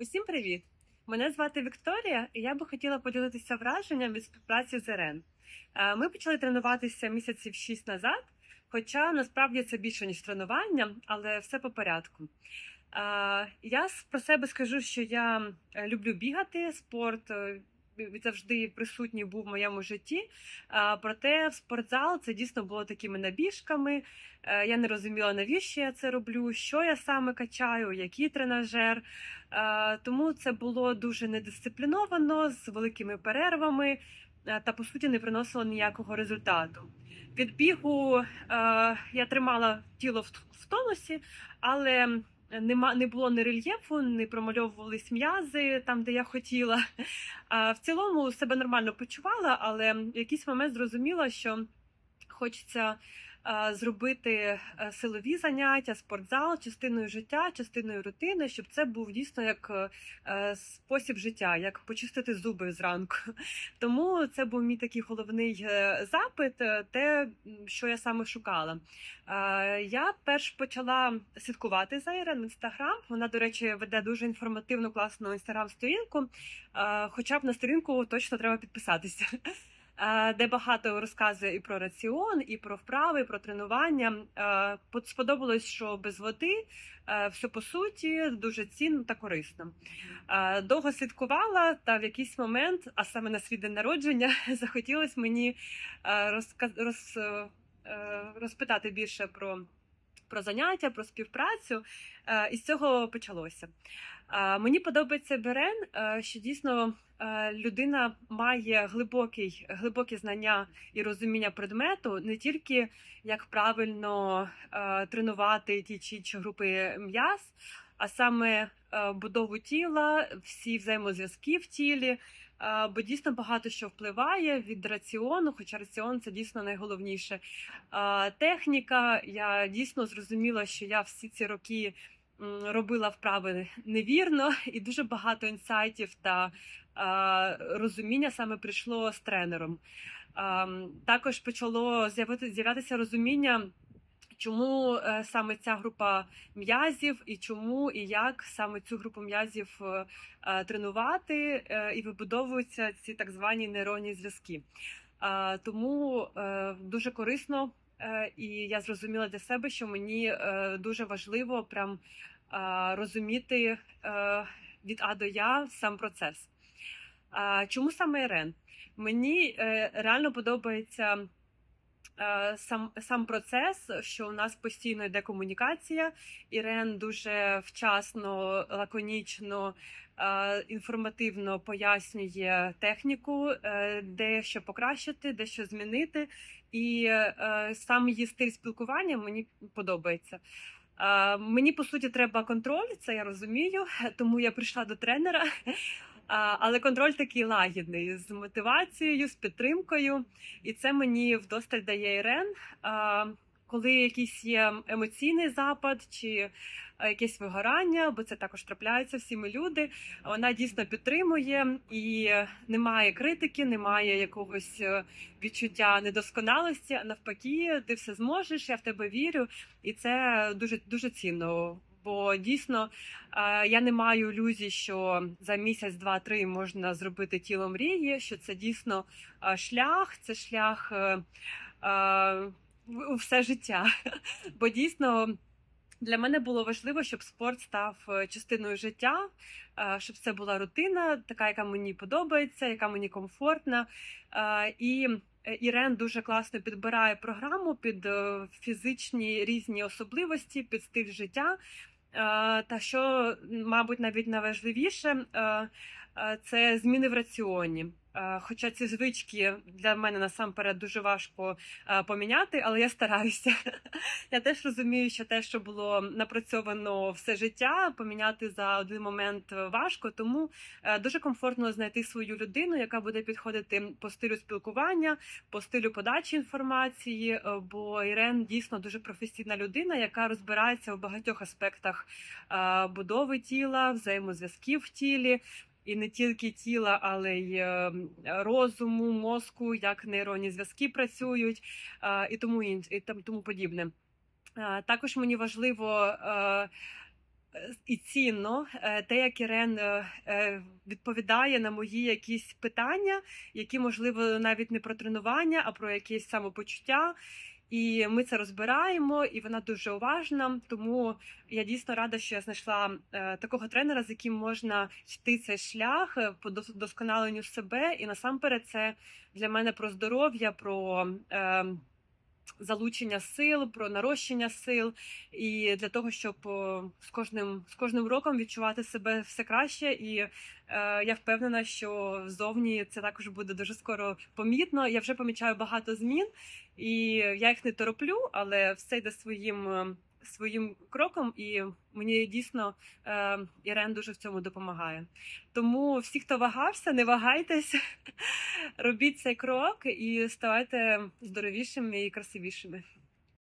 Усім привіт! Мене звати Вікторія, і я би хотіла поділитися враженням від співпраці з РН. Е, Ми почали тренуватися місяців шість назад, хоча насправді це більше ніж тренування, але все по порядку. Е, Я про себе скажу, що я е, люблю бігати. Спорт завжди присутній був в моєму житті. Проте в спортзал це дійсно було такими набіжками. Е, Я не розуміла, навіщо я це роблю, що я саме качаю, який тренажер. Е, Тому це було дуже недисципліновано, з великими перервами е, та по суті не приносило ніякого результату. Від бігу я тримала тіло в в тонусі, але нема, не було ні рельєфу, не промальовувались м'язи там, де я хотіла. А в цілому себе нормально почувала, але в якийсь момент зрозуміла, що хочеться зробити е, силові заняття, спортзал частиною життя, частиною рутини, щоб це був дійсно як е, е, спосіб життя, як почистити зуби зранку. Тому це був мій такий головний е, запит, е, те, що я саме шукала. Е, Я перш почала слідкувати за Ірен в інстаграм. Вона, до речі, веде дуже інформативну, класну інстаграм-сторінку. Е, Хоча б на сторінку точно треба підписатися. Е, Де багато розказує і про раціон, і про вправи, і про тренування. Е, Сподобалось, що без води е, все по суті дуже цінно та корисно. Довго слідкувала, та в якийсь момент, а саме на свій день народження, захотілось мені роз... розпитати більше про. Про заняття, про співпрацю, і з цього почалося. Мені подобається Берен, що дійсно людина має глибокий, глибокі знання і розуміння предмету, не тільки як правильно е, тренувати ті чи інші групи м'яз, а саме е, будову тіла, всі взаємозв'язки в тілі. е, Бо дійсно багато що впливає від раціону, хоча раціон це дійсно найголовніше. Е, Техніка. Я дійсно зрозуміла, що я всі ці роки робила вправи невірно, і дуже багато інсайтів та розуміння саме прийшло з тренером. Також почало з'явити- з'являтися розуміння. Чому е, саме ця група м'язів, і чому і як саме цю групу м'язів е, е, тренувати, і вибудовуються ці так звані нейронні зв'язки. Тому дуже корисно, і я зрозуміла для себе, що мені е, дуже важливо прям е, розуміти е, від А до Я сам процес. Чому саме РН? Мені е, реально подобається е, сам, сам процес, що у нас постійно йде комунікація. Ірен дуже вчасно, лаконічно, е, інформативно пояснює техніку, е, де що покращити, де що змінити. І е, сам її стиль спілкування мені подобається. Е, Мені по суті треба контроль, це я розумію, тому я прийшла до тренера. Але контроль такий лагідний з мотивацією, з підтримкою, і це мені вдосталь дає Ірен. Коли якийсь є емоційний запад чи якесь вигорання, бо це також трапляється всі ми люди. Вона дійсно підтримує і немає критики, немає якогось е, відчуття недосконалості. А навпаки, ти все зможеш, я в тебе вірю, і це дуже дуже цінно. Бо дійсно е, я не маю ілюзій, що за місяць, два, три можна зробити тіло мрії. Що це дійсно е, шлях, це шлях е, е, у все життя. Бо дійсно для мене було важливо, щоб спорт став е, частиною життя, е, щоб це була рутина, така, яка мені подобається, яка мені комфортна. Е, І Ірен дуже класно підбирає програму під фізичні різні особливості, під стиль життя. Та що, мабуть, навіть найважливіше, це зміни в раціоні. Е, Хоча ці звички для мене насамперед дуже важко е, поміняти, але я стараюся. Я теж розумію, що те, що було напрацьовано все життя, поміняти за один момент важко. Тому е, дуже комфортно знайти свою людину, яка буде підходити по стилю спілкування, по стилю подачі інформації. Бо Ірен дійсно дуже професійна людина, яка розбирається у багатьох аспектах будови тіла, взаємозв'язків в тілі. І не тільки тіла, але й е, розуму, мозку, як нейронні зв'язки працюють, е, і тому і тому подібне. Е, Також мені важливо і цінно те, як Ірен відповідає на мої якісь питання, які можливо навіть не про тренування, а про якесь самопочуття. І ми це розбираємо, і вона дуже уважна. Тому я дійсно рада, що я знайшла е, такого тренера, з яким можна йти цей шлях е, по дос- досконаленню себе. І насамперед, це для мене про здоров'я, про е, залучення сил, про нарощення сил, і для того, щоб з кожним з кожним роком відчувати себе все краще. І е, я впевнена, що ззовні це також буде дуже скоро помітно. Я вже помічаю багато змін, і я їх не тороплю, але все йде своїм. Своїм кроком, і мені дійсно е, Ірен дуже в цьому допомагає. Тому всі, хто вагався, не вагайтесь, робіть цей крок і ставайте здоровішими і красивішими.